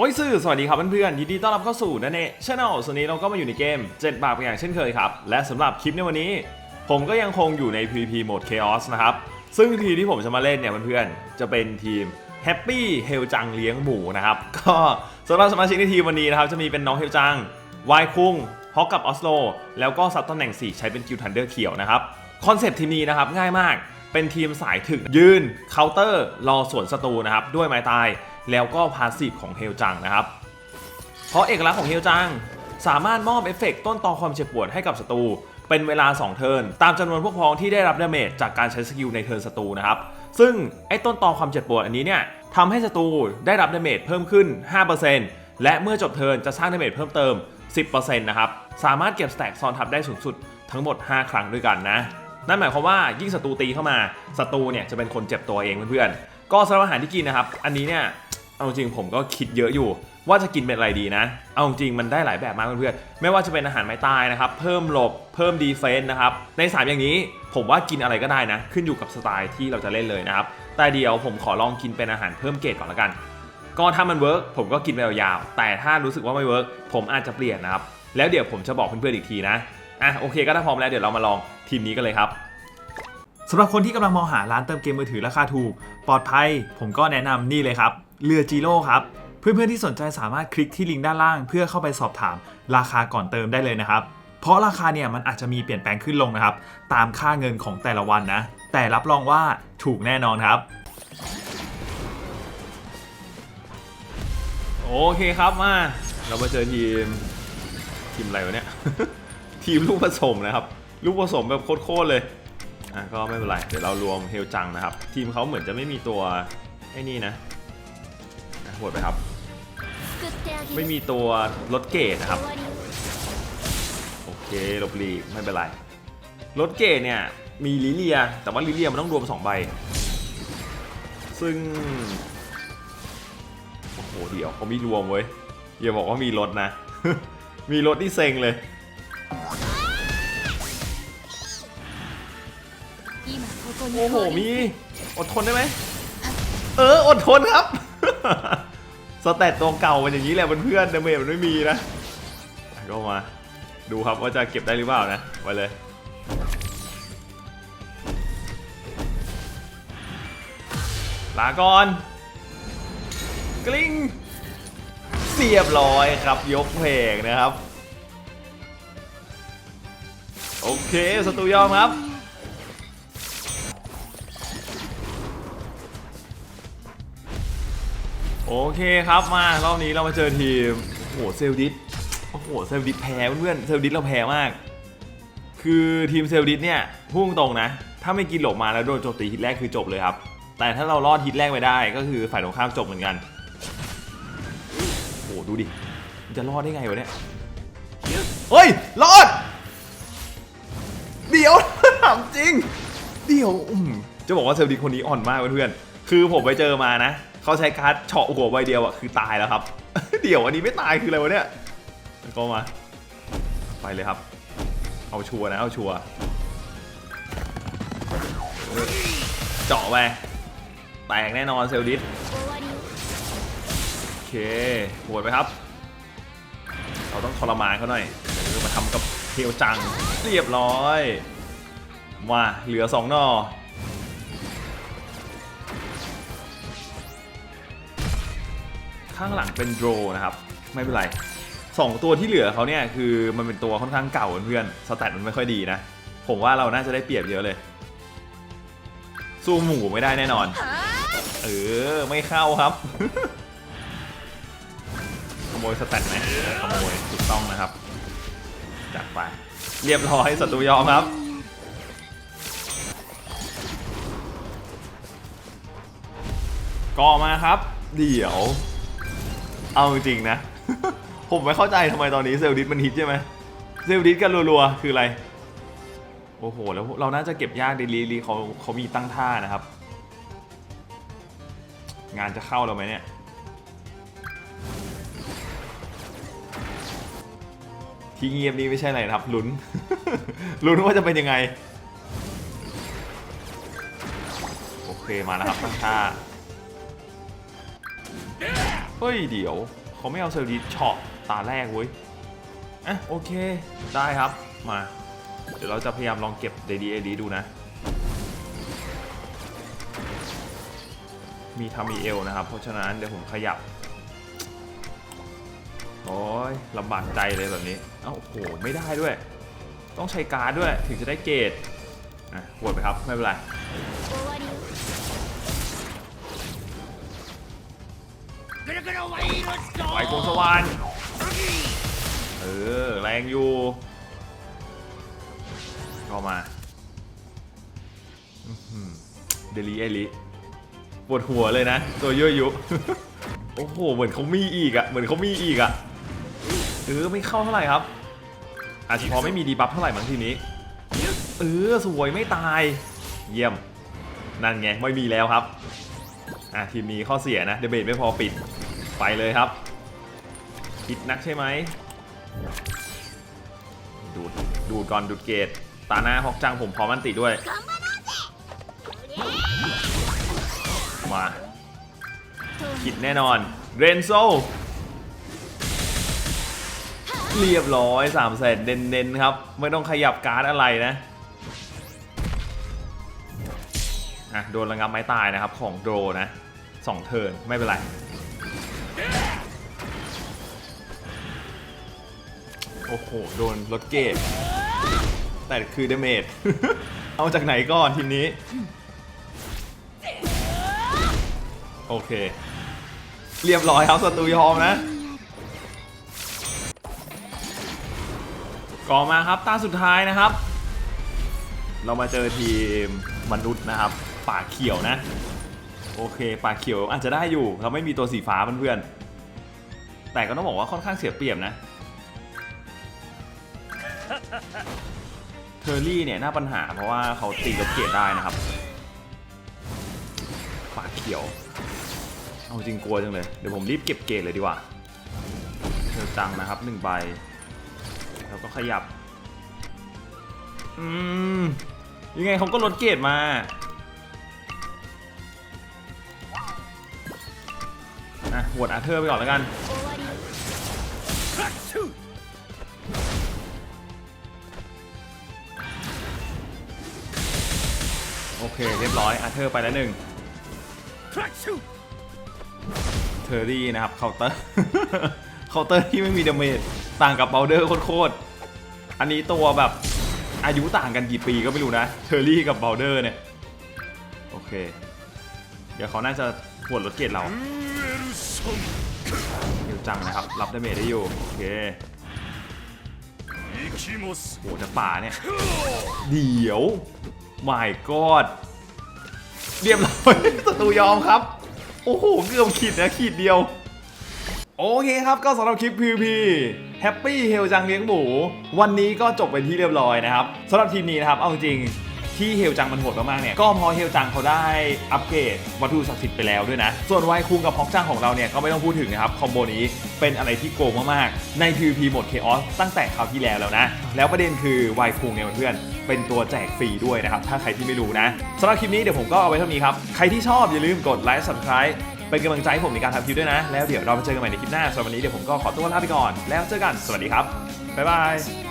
โอ้ยซื่อสวัสดีครับเพื่อนๆยินดีต้อนรับเข้าสู่นันเนชแนลส่วนนี้เราก็มาอยู่ในเกม 7 บาทเป็นอย่างเช่นเคยครับ และสำหรับคลิปในวันนี้ ผมก็ยังคงอยู่ใน PVP โหมด Chaos นะครับ ซึ่งทีที่ผมจะมาเล่นเนี่ยเพื่อนๆจะเป็นทีม Happy เฮลจังเลี้ยงหมูนะครับ ก็สำหรับสมาชิกในทีมวันนี้นะครับ จะมีเป็นน้องเฮลจังวายคุงฮอกกับออสโลแล้วก็ซับตำแหน่ง 4 ใช้เป็นกิลทันเดอร์เขียวนะครับคอนเซปต์ทีมนี้นะครับง่ายมากเป็นทีมสายถึกยืนเคาน์เตอร์รอสวนศัตรูนะครับด้วยไม้ตาย แล้วก็พาสซีฟของเฮลจังนะครับ เพราะเอกลักษณ์ของเฮลจัง สามารถมอบเอฟเฟกต์ต้นตอความเจ็บปวดให้กับศัตรูเป็นเวลา 2 เทิร์นตามจำนวนพวกพ้องที่ได้รับดาเมจจากการใช้สกิลในเทิร์นศัตรูนะครับ ซึ่งไอ้ต้นตอความเจ็บปวดอันนี้เนี่ยทำให้ศัตรูได้รับดาเมจเพิ่มขึ้น 5%และเมื่อจบเทิร์นจะสร้างดาเมจเพิ่มเติม 10%นะครับ สามารถเก็บสแต็กซ้อนทับได้สูงสุดทั้งหมด 5 ครั้งด้วยกันนะ นั่นหมายความว่ายิ่งศัตรูตีเข้ามาศัตรูเนี่ยจะเป็นคนเจ็บตัวเองเพื่อนๆก็สำหรับอาหารที่กินนะครับ อันนี้เนี่ยเอาจริงผมก็คิดเยอะอยู่ ว่าจะกินเป็นอะไรดีนะ เอาจริงมันได้หลายแบบมากเพื่อนๆไม่ว่าจะเป็นอาหารไม้ตายนะครับเพิ่มหลบเพิ่มดีเฟนต์นะครับใน 3 อย่างนี้ผมว่ากินอะไรก็ได้นะ ขึ้นอยู่กับสไตล์ที่เราจะเล่นเลยนะครับแต่เดียวผมขอลองกินเป็นอาหารเพิ่มเกรดก่อนละกัน ก็ถ้ามันเวิร์กผมก็กินไปยาวๆแต่ถ้ารู้สึกว่าไม่เวิร์กผมอาจจะเปลี่ยนนะครับแล้วเดี๋ยวผมจะบอกเพื่อนๆอีกทีนะ อะโอเคก็ถ้าพร้อมแล้วเดี๋ยวเรามาลองทีมนี้กันเลยครับสำหรับคนที่กำลังมองหาร้านเติมเกมมือถือราคาถูก ปลอดภัย ผมก็แนะนำนี่เลยครับเรือจีโร่ครับ เพื่อนๆที่สนใจสามารถคลิกที่ลิงก์ด้านล่าง เพื่อเข้าไปสอบถามราคาก่อนเติมได้เลยนะครับ เพราะราคาเนี่ยมันอาจจะมีเปลี่ยนแปลงขึ้นลงนะครับ ตามค่าเงินของแต่ละวันนะ แต่รับรองว่าถูกแน่นอนครับ โอเคครับมา เรามาเจอทีมทีมอะไรวะเนี่ย ทีมลูกผสมนะครับ ลูกผสมแบบโคตรๆเลยอะก็ไม่เป็นไร เดี๋ยวเรารวมเฮลจังนะครับ ทีมเขาเหมือนจะไม่มีตัวไอ้นี่นะอะหวดไปครับ ไม่มีตัวรถเกตนะครับ โอเคหลบหลีกไม่เป็นไรรถเกตเนี่ยมีลิเลีย แต่ว่าลิเลียมันต้องรวม 2 ใบ ซึ่ง โอ้โหเดี๋ยวเขามีรวมเว้ยอย่าบอกว่ามีรถนะ มีรถที่เซ็งเลย โอ้โหมีอดทนได้ไหมเอออดทนครับ สแตตตัวเก่าเป็นอย่างนี้แหละเพื่อนๆดาเมจมันไม่มีนะก็มาดูครับว่าจะเก็บได้หรือเปล่านะไปเลยลาก่อนกลิ้งเสียบร้อยครับยกเพลงนะครับ โอเคสตูยอมครับ โอเคครับมารอบนี้เรามาเจอทีมโอ้โหเซลดิสโอ้โหเซลดิสแพ้เพื่อนเซลดิสเราแพ้มาก คือทีมเซลดิสเนี่ยพุ่งตรงนะ ถ้าไม่กินหลบมาแล้วโดนโจมตีฮิตแรกคือจบเลยครับ แต่ถ้าเรารอดฮิตแรกไปได้ก็คือฝ่ายตรงข้ามจบเหมือนกันโอ้โหดูดิมันจะรอดได้ไงวะเนี่ยเฮ้ยรอด เดี๋ยวถามจริง เดี๋ยวอืมจะบอกว่าเซลดิสคนนี้อ่อนมากเพื่อนคือผมไปเจอมานะ เขาใช้การ์ดเฉาะหัวใบเดียวอะคือตายแล้วครับ เดี๋ยวอันนี้ไม่ตายคืออะไรวะเนี่ยแล้วก็มาไปเลยครับ เอาชัวร์นะเอาชัวร์เจาะไปแตกแน่นอนเซลดิสโอเคโหดไปครับ เราต้องทรมานเขาหน่อยมาทำกับเทวจังเรียบร้อยมาเหลือสองนอ ข้างหลังเป็นโดรนะครับ ไม่เป็นไรสองตัวที่เหลือเขาเนี่ยคือมันเป็นตัวค่อนข้างเก่าเพื่อนสแตทมันไม่ค่อยดีนะ ผมว่าเราน่าจะได้เปรียบเยอะเลย สู้หมูไม่ได้แน่นอน เออ ไม่เข้าครับ ขโมยสแตทไหมขโมยถูกต้องนะครับจัดไป เรียบร้อยศัตรูยอมครับก็มาครับ เดี๋ยว เอาจริงนะ ผมไม่เข้าใจทำไมตอนนี้เซลดิสมันฮิตใช่ไหมเซลดิสกันรัวๆ คืออะไร โอ้โห แล้วเราน่าจะเก็บยากดีลีลีเขาเขามีตั้งท่านะครับ งานจะเข้าเราไหมเนี่ยที่เงียบนี้ไม่ใช่อะไรนะครับลุ้นลุ้นว่าจะเป็นยังไง โอเคมาแล้วครับตั้งท่า เฮ้ยเดี๋ยวเขาไม่เอาเซอร์ดีเฉาะตาแรกเว้ยอะโอเค ได้ครับมา เดี๋ยวเราจะพยายามลองเก็บเดดีเอดีดูนะ มีทามีเอลนะครับ เพราะฉะนั้นเดี๋ยวผมขยับ โอ้ยลำบากใจเลยแบบนี้ เอ้าโอ้โห ไม่ได้ด้วย ต้องใช้การ์ดด้วยถึงจะได้เกรดอะหวดไปครับ ไม่เป็นไร ไปโกงสวรรค์เออ แรงอยู่ก็มาอื้อหือเดลีเอลิปวดหัวเลยนะ ตัวยั่วยุ โอ้โห เหมือนเขามีอีกอะเหมือนเขามีอีกอะเออ ไม่เข้าเท่าไหร่ครับ อาจจะเพอไม่มีดีบัฟเท่าไหร่บางทีนี้ เออ สวยไม่ตาย เยี่ยม นั่นไง ไม่มีแล้วครับ อะทีมนี้ข้อเสียนะเดเบตไม่พอปิดไปเลยครับ คิดนักใช่ไหมดูดดูดก่อนดูดเกตตาหน้าฮอกจังผมพร้อมมันติด้วย มาคิดแน่นอนเรนโซเรียบร้อย3ามแสนเน้นๆครับ ไม่ต้องขยับการ์ดอะไรนะ อะโดนระงับไม้ตายนะครับของโดรนะสองเทิร์นไม่เป็นไรโอ้โห โดนรถเกตแต่คือเดเมจ เอาจากไหนก่อนทีนี้ โอเค เรียบร้อยครับศัตรูยอมนะ ก่อมาครับตาสุดท้ายนะครับ เรามาเจอทีมมนุษย์นะครับ ป่าเขียวนะ โอเค ป่าเขียวอาจจะได้อยู่ เราไม่มีตัวสีฟ้าเพื่อนๆแต่ก็ต้องบอกว่าค่อนข้างเสียเปรียบนะเทอร์รี่เนี่ยน่าปัญหาเพราะว่าเขาตีกับเกียรได้นะครับป่าเขียว เอาจริงกลัวจังเลย เดี๋ยวผมรีบเก็บเกรดเลยดีกว่าเธอจังนะครับหนึ่งใบ แล้วก็ขยับ อืม ยังไงเขาก็ลดเกรดมา โหวดอาเธอร์ไปก่อนแล้วกันโอเคเรียบร้อยอาเธอร์ไปแล้วหนึ่งเทอรี่นะครับเคาน์เตอร์เคาน์เตอร์ที่ไม่มีดาเมจต่างกับเบลเดอร์โคตรอันนี้ตัวแบบอายุต่างกันกี่ปีก็ไม่รู้นะเทอรี่กับเบลเดอร์เนี่ย โอเค เดี๋ยวเขาน่าจะปวดรถเกตเรา เดี๋ยวจังนะครับ รับดาเมจได้อยู่ โอเคโหจะป่าเนี่ย เดี๋ยว my god เรียบร้อยศัตรูยอมครับ โอ้โห เกือบขีดนะขีดเดียว โอเคครับก็สำหรับคลิป PVP Happy เฮลจังเลี้ยงหมู วันนี้ก็จบเป็นที่เรียบร้อยนะครับสำหรับทีมนี้นะครับ เอาจริง ที่เฮลจังมันโหดมากๆเนี่ยก็เพราะเฮลจังเขาได้อัปเกรดวัตถุศักดิ์สิทธิ์ไปแล้วด้วยนะ ส่วนไวคุงกับฮอกจังของเราเนี่ยก็ไม่ต้องพูดถึงนะครับคอมโบนี้เป็นอะไรที่โกงมากๆใน PVP หมดเคออสตั้งแต่คราวที่แล้วแล้วนะ แล้วประเด็นคือไวคุงเนี่ยเพื่อนเป็นตัวแจกฟรีด้วยนะครับ ถ้าใครที่ไม่รู้นะสำหรับคลิปนี้เดี๋ยวผมก็เอาไว้เท่านี้ครับ ใครที่ชอบอย่าลืมกดไลค์ subscribe เป็นกำลังใจให้ผมในการทำคลิปด้วยนะ แล้วเดี๋ยวเราไปเจอกันใหม่ในคลิปหน้าสำหรับวันนี้เดี๋ยวผมก็ขอตัวลาไปก่อน แล้วเจอกัน สวัสดีครับ บ๊ายบาย